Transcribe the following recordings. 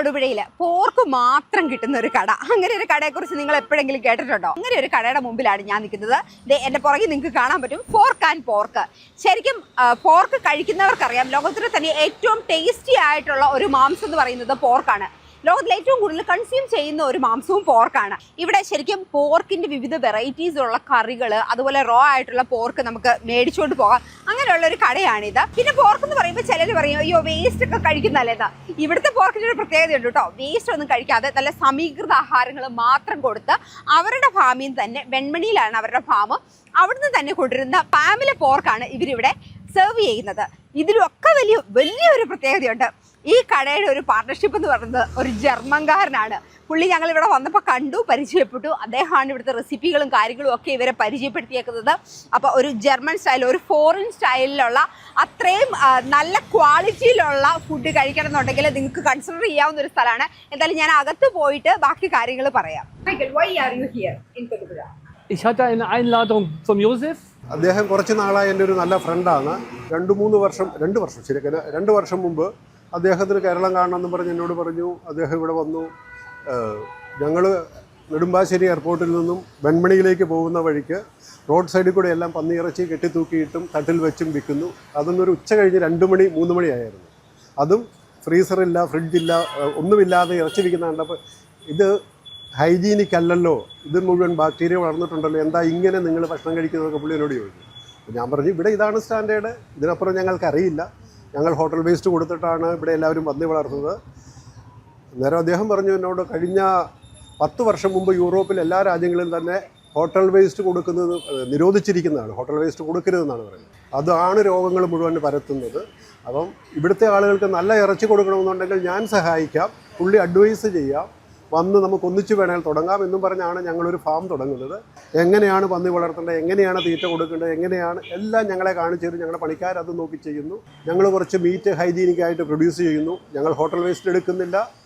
തൊടുപുഴയിൽ പോർക്ക് മാത്രം കിട്ടുന്ന ഒരു കട. അങ്ങനെ ഒരു കടയെ കുറിച്ച് നിങ്ങൾ എപ്പോഴെങ്കിലും കേട്ടിട്ടുണ്ടോ? അങ്ങനെ ഒരു കടയുടെ മുമ്പിലാണ് ഞാൻ നിൽക്കുന്നത്. ദേ എന്റെ പുറകിൽ നിങ്ങൾക്ക് കാണാൻ പറ്റും. ഫോർക്ക് ആൻഡ് പോർക്ക് ശരിക്കും പോർക്ക് കഴിക്കുന്നവർക്കറിയാം ലോകത്തിലെ തന്നെ ഏറ്റവും ടേസ്റ്റി ആയിട്ടുള്ള ഒരു മാംസം എന്ന് പറയുന്നത് പോർക്കാണ് ലോകത്തിൽ ഏറ്റവും കൂടുതൽ കൺസ്യൂം ചെയ്യുന്ന ഒരു മാംസവും പോർക്കാണ് ഇവിടെ ശരിക്കും പോർക്കിന്റെ വിവിധ വെറൈറ്റീസ് ഉള്ള കറികൾ അതുപോലെ റോ ആയിട്ടുള്ള പോർക്ക് നമുക്ക് മേടിച്ചുകൊണ്ട് പോകാം. അങ്ങനെയുള്ള ഒരു കടയാണിത്. പിന്നെ പോർക്ക് എന്ന് പറയുമ്പോൾ ചിലർ പറയും അയ്യോ വേസ്റ്റ് ഒക്കെ കഴിക്കുന്നല്ലേതാ ഇവിടുത്തെ പോർക്കിന് ഒരു പ്രത്യേകത ഉണ്ട് കേട്ടോ. വേസ്റ്റ് ഒന്നും കഴിക്കാതെ നല്ല സമീകൃത ആഹാരങ്ങൾ മാത്രം കൊടുത്ത് അവരുടെ ഫാമിൽ തന്നെ വെൺമണിയിലാണ് അവരുടെ ഫാം അവിടുന്ന് തന്നെ കൊണ്ടുവരുന്ന ഫാമിലെ പോർക്കാണ് ഇവരിവിടെ സെർവ് ചെയ്യുന്നത്. ഇതിലൊക്കെ വലിയ വലിയൊരു പ്രത്യേകതയുണ്ട്. ഈ കടയുടെ ഒരു പാർട്ണർഷിപ്പ് എന്ന് പറയുന്നത് ഒരു ജർമ്മൻകാരനാണ്. പുള്ളി ഞങ്ങൾ ഇവിടെ വന്നപ്പോൾ കണ്ടു പരിചയപ്പെട്ടു. അദ്ദേഹമാണ് ഇവിടുത്തെ റെസിപ്പികളും കാര്യങ്ങളും ഒക്കെ ഇവരെ പരിചയപ്പെടുത്തിയേക്കുന്നത്. അപ്പോൾ ഒരു ജർമ്മൻ സ്റ്റൈൽ ഒരു ഫോറിൻ സ്റ്റൈലിലുള്ള അത്രയും നല്ല ക്വാളിറ്റിയിലുള്ള ഫുഡ് കഴിക്കണം എന്നുണ്ടെങ്കിൽ നിങ്ങൾക്ക് കൺസിഡർ ചെയ്യാവുന്ന ഒരു സ്ഥലമാണ്. എന്തായാലും ഞാൻ അകത്ത് പോയിട്ട് ബാക്കി കാര്യങ്ങൾ പറയാം. Ich hatte eine Einladung vom Josef. അദ്ദേഹം കുറച്ച് നാളായി എന്റെ ഒരു നല്ല ഫ്രണ്ടാണ് രണ്ട് മൂന്ന് വർഷം രണ്ട് വർഷം ശരിക്കും രണ്ട് വർഷം മുമ്പ് അദ്ദേഹത്തിന് കേരളം കാണണമെന്ന് പറഞ്ഞ് എന്നോട് പറഞ്ഞു. അദ്ദേഹം ഇവിടെ വന്നു. ഞങ്ങൾ നെടുമ്പാശ്ശേരി എയർപോർട്ടിൽ നിന്നും വെൺമണിയിലേക്ക് പോകുന്ന വഴിക്ക് റോഡ് സൈഡിൽ കൂടെ എല്ലാം പന്നിയിറച്ചി കെട്ടിത്തൂക്കിയിട്ടും തട്ടിൽ വെച്ചും വിൽക്കുന്നു. അതൊന്നൊരു ഉച്ച കഴിഞ്ഞ് രണ്ട് മണി മൂന്ന് മണിയായിരുന്നു അതും ഫ്രീസറില്ല ഫ്രിഡ്ജില്ല ഒന്നുമില്ലാതെ ഇറച്ചി വിൽക്കുന്ന കണ്ടപ്പോൾ ഇത് ഹൈജീനിക് അല്ലല്ലോ. ഇത് മുഴുവൻ ബാക്ടീരിയ വളർന്നിട്ടുണ്ടല്ലോ. എന്താ ഇങ്ങനെ നിങ്ങൾ ഭക്ഷണം കഴിക്കുന്നതൊക്കെ പുള്ളി എന്നോട് ചോദിച്ചു. ഞാൻ പറഞ്ഞു ഇവിടെ ഇതാണ് സ്റ്റാൻഡേർഡ്. ഇതിനപ്പുറം ഞങ്ങൾക്ക് അറിയില്ല. ഞങ്ങൾ ഹോട്ടൽ വേസ്റ്റ് കൊടുത്തിട്ടാണ് ഇവിടെ എല്ലാവരും പന്നി വളർത്തുന്നത്. അന്നേരം അദ്ദേഹം പറഞ്ഞു എന്നോട് കഴിഞ്ഞ പത്ത് വർഷം മുമ്പ് യൂറോപ്പിൽ എല്ലാ രാജ്യങ്ങളിലും തന്നെ ഹോട്ടൽ വേസ്റ്റ് കൊടുക്കുന്നത് നിരോധിച്ചിരിക്കുന്നതാണ്. ഹോട്ടൽ വേസ്റ്റ് കൊടുക്കരുതെന്നാണ് പറയുന്നത്. അതാണ് രോഗങ്ങൾ മുഴുവൻ പരത്തുന്നത്. അപ്പം ഇവിടുത്തെ ആളുകൾക്ക് നല്ല ഇറച്ചി കൊടുക്കണമെന്നുണ്ടെങ്കിൽ ഞാൻ സഹായിക്കാം. പുള്ളി അഡ്വൈസ് ചെയ്യാം. വന്ന് നമുക്ക് ഒന്നിച്ച് വേണേൽ തുടങ്ങാം എന്നും പറഞ്ഞാണ് ഞങ്ങളൊരു ഫാം തുടങ്ങുന്നത്. എങ്ങനെയാണ് പന്നി വളർത്തേണ്ടത്? എങ്ങനെയാണ് തീറ്റ കൊടുക്കേണ്ടത്? എങ്ങനെയാണ് എല്ലാം ഞങ്ങളെ കാണിച്ചു തരും. ഞങ്ങളുടെ പണിക്കാർ അത് നോക്കി ചെയ്യുന്നു. ഞങ്ങൾ കുറച്ച് മീറ്റ് ഹൈജീനിക്കായിട്ട് പ്രൊഡ്യൂസ് ചെയ്യുന്നു. ഞങ്ങൾ ഹോട്ടൽ വേസ്റ്റ് എടുക്കുന്നില്ല.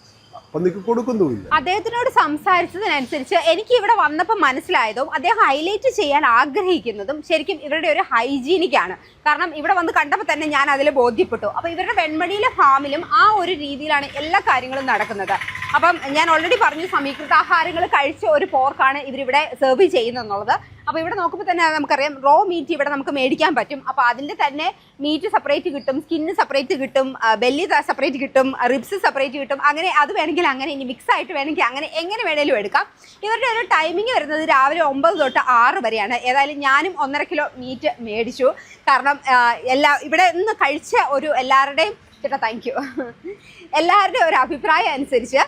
പന്നിക്ക് കൊടുക്കുന്നുമില്ല. അദ്ദേഹത്തിനോട് സംസാരിച്ചതിനനുസരിച്ച് എനിക്ക് ഇവിടെ വന്നപ്പോൾ മനസ്സിലായതും അദ്ദേഹം ഹൈലൈറ്റ് ചെയ്യാൻ ആഗ്രഹിക്കുന്നതും ശരിക്കും ഇവരുടെ ഒരു ഹൈജീനിക് ആണ്. കാരണം ഇവിടെ വന്ന് കണ്ടപ്പോൾ തന്നെ ഞാൻ അതിൽ ബോധ്യപ്പെട്ടു. അപ്പോൾ ഇവരുടെ വെൺമണിയിലെ ഫാമിലും ആ ഒരു രീതിയിലാണ് എല്ലാ കാര്യങ്ങളും നടക്കുന്നത്. അപ്പം ഞാൻ ഓൾറെഡി പറഞ്ഞു സമീകൃതാഹാരങ്ങൾ കഴിച്ച ഒരു പോർക്കാണ് ഇവരിവിടെ സെർവ് ചെയ്യുന്നത് അപ്പോൾ ഇവിടെ നോക്കുമ്പോൾ തന്നെ നമുക്കറിയാം റോ മീറ്റ് ഇവിടെ നമുക്ക് മേടിക്കാൻ പറ്റും. അപ്പോൾ അതിന്റെ തന്നെ മീറ്റ് സെപ്പറേറ്റ് കിട്ടും സ്കിന്ന് സെപ്പറേറ്റ് കിട്ടും ബെല്ലി സെപ്പറേറ്റ് കിട്ടും റിബ്സ് സെപ്പറേറ്റ് കിട്ടും. അങ്ങനെ അത് വേണമെങ്കിൽ അങ്ങനെ ഇനി മിക്സ് ആയിട്ട് വേണമെങ്കിൽ അങ്ങനെ എങ്ങനെ വേണേലും എടുക്കാം. ഇവരുടെ ഒരു ടൈമിംഗ് വരുന്നത് രാവിലെ ഒമ്പത് തൊട്ട് ആറ് വരെയാണ്. ഏതായാലും ഞാനും ഒന്നര കിലോ മീറ്റ് മേടിച്ചു. കാരണം എല്ലാ ഇവിടെ നിന്ന് കഴിച്ച ഒരു എല്ലാവരുടെയും ചേട്ടാ താങ്ക് യു എല്ലാവരുടെയും ഒരു അഭിപ്രായം അനുസരിച്ച്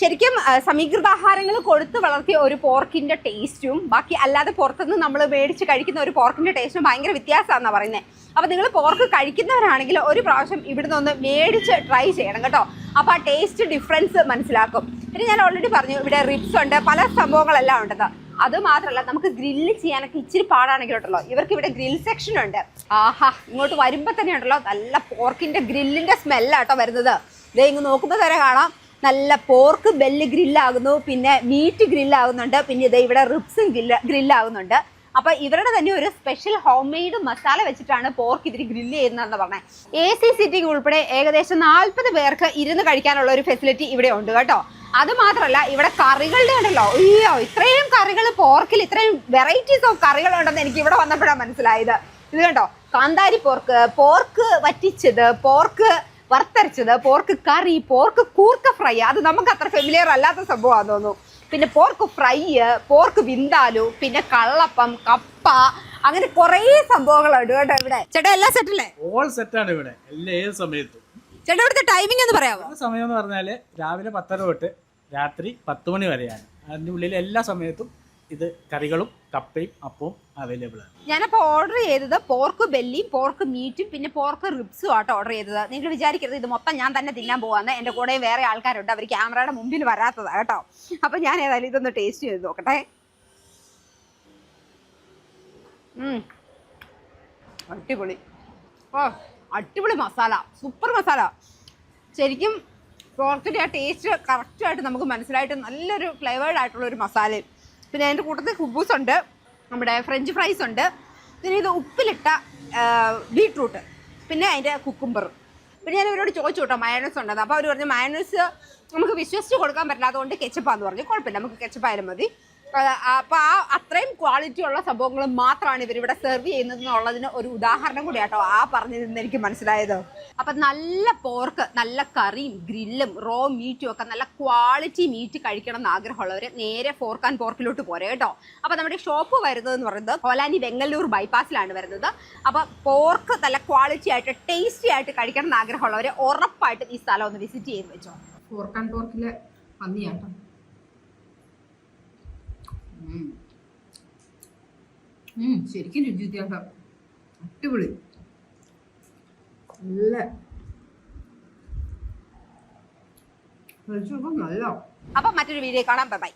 ശരിക്കും സമീകൃത ആഹാരങ്ങൾ കൊടുത്ത് വളർത്തിയ ഒരു പോർക്കിന്റെ ടേസ്റ്റും ബാക്കി അല്ലാതെ പുറത്തുനിന്ന് നമ്മൾ മേടിച്ച് കഴിക്കുന്ന ഒരു പോർക്കിന്റെ ടേസ്റ്റും ഭയങ്കര വ്യത്യാസമാണെന്നാണ് പറയുന്നത് അപ്പോൾ നിങ്ങൾ പോർക്ക് കഴിക്കുന്നവരാണെങ്കിൽ ഒരു പ്രാവശ്യം ഇവിടുന്ന് ഒന്ന് മേടിച്ച് ട്രൈ ചെയ്യണം കേട്ടോ. അപ്പോൾ ആ ടേസ്റ്റ് ഡിഫറൻസ് മനസ്സിലാക്കും. പിന്നെ ഞാൻ ഓൾറെഡി പറഞ്ഞു ഇവിടെ റിബ്സ് ഉണ്ട് പല സംഭവങ്ങളെല്ലാം ഉണ്ടത് അത് മാത്രമല്ല നമുക്ക് ഗ്രില്ല് ചെയ്യാനൊക്കെ ഇച്ചിരി പാടാണെങ്കിൽ ഉണ്ടല്ലോ. ഇവർക്ക് ഇവിടെ ഗ്രിൽ സെക്ഷൻ ഉണ്ട്. ആഹാ ഇങ്ങോട്ട് വരുമ്പോൾ തന്നെ ഉണ്ടല്ലോ നല്ല പോർക്കിന്റെ ഗ്രില്ലിന്റെ സ്മെല്ലാട്ടോ വരുന്നത്. ഇതേ ഇങ്ങ് നോക്കുമ്പോൾ തന്നെ കാണാം. നല്ല പോർക്ക് ബെല്ല് ഗ്രില്ലാകുന്നു പിന്നെ മീറ്റ് ഗ്രില്ലാകുന്നുണ്ട് പിന്നെ ഇത് ഇവിടെ റിബ്സും ഗ്രില്ല ഗ്രില്ലാകുന്നുണ്ട് അപ്പൊ ഇവരുടെ തന്നെ ഒരു സ്പെഷ്യൽ ഹോം മെയ്ഡ് മസാല വെച്ചിട്ടാണ് പോർക്ക് ഇതിരി ഗ്രില്ല് ചെയ്യുന്നതെന്ന് പറഞ്ഞത് എ സി സിറ്റിംഗ് ഉൾപ്പെടെ ഏകദേശം നാൽപ്പത് പേർക്ക് ഇരുന്ന് കഴിക്കാനുള്ള ഒരു ഫെസിലിറ്റി ഇവിടെ ഉണ്ട് കേട്ടോ. അത് മാത്രമല്ല ഇവിടെ കറികളുടെ ഉണ്ടല്ലോ. അയ്യോ ഇത്രയും കറികൾ പോർക്കിൽ ഇത്രയും വെറൈറ്റീസ് ഓഫ് കറികളുണ്ടെന്ന് എനിക്ക് ഇവിടെ വന്നപ്പോഴാണ് മനസ്സിലായത്. ഇത് കണ്ടോ? കാന്താരി പോർക്ക് പോർക്ക് വറ്റിച്ചത് പോർക്ക് വറുത്തരച്ചത് പോർക്ക് കറി പോർക്ക് കൂർക്ക ഫ്രൈ അത് നമുക്ക് അത്ര ഫെമിലിയർ അല്ലാത്ത സംഭവമാണെന്ന് തോന്നുന്നു. പിന്നെ പോർക്ക് ഫ്രൈ പോർക്ക് വിന്താലു പിന്നെ കള്ളപ്പം കപ്പ അങ്ങനെ കുറേ സംഭവങ്ങളുണ്ട് കേട്ടോ ഇവിടെ. ചേട്ടാ എല്ലാം സെറ്റല്ലേ ഓൾ സെറ്റാണ് ഇവിടെ എല്ലാ ഏത് സമയത്തും. ചേട്ടാ ഇവിടുത്തെ ടൈമിംഗ് ഒന്ന് പറയാമോ? സമയം എന്ന് പറഞ്ഞാൽ രാവിലെ പത്തര തൊട്ട് രാത്രി പത്ത് മണി വരെയാണ്. അതിന്റെ ഉള്ളിൽ എല്ലാ സമയത്തും ഇത് കറികളും കപ്പയും അപ്പവും അവൈലബിൾ ആണ്. ഞാനപ്പോൾ ഓർഡർ ചെയ്തത് പോർക്ക് ബെല്ലിയും പോർക്ക് മീറ്റും പിന്നെ പോർക്ക് റിബ്സും ആട്ടോ ഓർഡർ ചെയ്തത്. നിങ്ങൾ വിചാരിക്കരുത് ഇത് മൊത്തം ഞാൻ തന്നെ തിന്നാൻ പോവാന്ന്. എന്റെ കൂടെ വേറെ ആൾക്കാരുണ്ട് അവർ ക്യാമറയുടെ മുമ്പിൽ വരാത്തതാണ് കേട്ടോ. അപ്പോൾ ഞാൻ ഏതായാലും ഇതൊന്ന് ടേസ്റ്റ് ചെയ്ത് നോക്കട്ടെ. അടിപൊളി. ഓ അടിപൊളി മസാല. സൂപ്പർ മസാല. ശരിക്കും പോർക്കിന്റെ ആ ടേസ്റ്റ് കറക്റ്റായിട്ട് നമുക്ക് മനസ്സിലായിട്ട് നല്ലൊരു ഫ്ലേവേർഡ് ആയിട്ടുള്ള ഒരു മസാലയും. പിന്നെ അതിന്റെ കൂട്ടത്തിൽ കുബൂസ് ഉണ്ട് നമ്മുടെ ഫ്രഞ്ച് ഫ്രൈസ് ഉണ്ട്. പിന്നെ ഇത് ഉപ്പിലിട്ട ബീട്രൂട്ട് പിന്നെ അതിന്റെ കുക്കുംബറും പിന്നെ ഞാൻ ഇവരോട് ചോദിച്ചു കേട്ടോ മയണസ് ഉണ്ടെന്ന്. അപ്പോൾ അവർ പറഞ്ഞു മയണസ് നമുക്ക് വിശ്വസിച്ച് കൊടുക്കാൻ പറ്റില്ല. പറ്റില്ലാത്തതുകൊണ്ട് കെച്ചപ്പാന്ന് പറഞ്ഞു. കുഴപ്പമില്ല. നമുക്ക് കെച്ചപ്പായാലും മതി. അപ്പോൾ ആ അത്രയും ക്വാളിറ്റി ഉള്ള സംഭവങ്ങൾ മാത്രമാണ് ഇവരിവിടെ സെർവ് ചെയ്യുന്നത് എന്നുള്ളതിന് ഒരു ഉദാഹരണം കൂടി കേട്ടോ ആ പറഞ്ഞതിൽ നിന്ന് എനിക്ക് മനസ്സിലായത്. അപ്പം നല്ല പോർക്ക് നല്ല കറിയും ഗ്രില്ലും റോ മീറ്റും ഒക്കെ നല്ല ക്വാളിറ്റി മീറ്റ് കഴിക്കണം എന്ന് ആഗ്രഹമുള്ളവർ നേരെ ഫോർക്ക് ആൻഡ് പോർക്കിലോട്ട് പോരെ കേട്ടോ. അപ്പോൾ നമ്മുടെ ഷോപ്പ് വരുന്നത് എന്ന് പറയുന്നത് കൊലാനി വെങ്ങല്ലൂർ ബൈപ്പാസിലാണ് വരുന്നത്. അപ്പോൾ പോർക്ക് നല്ല ക്വാളിറ്റി ആയിട്ട് ടേസ്റ്റി ആയിട്ട് കഴിക്കണം എന്ന് ആഗ്രഹമുള്ളവർ ഉറപ്പായിട്ട് ഈ സ്ഥലം ഒന്ന് വിസിറ്റ് ചെയ്ത് വെച്ചോ. ഫോർക്ക് ആൻഡ് പോർക്കിലെ പന്നിയാട്ടോ. ശരിക്കും രുചി വ്യത്യാസം അടിപൊളി. നല്ല. കഴിച്ചു നല്ല അപ്പൊ മറ്റൊരു വീഡിയോ കാണാം. ബൈ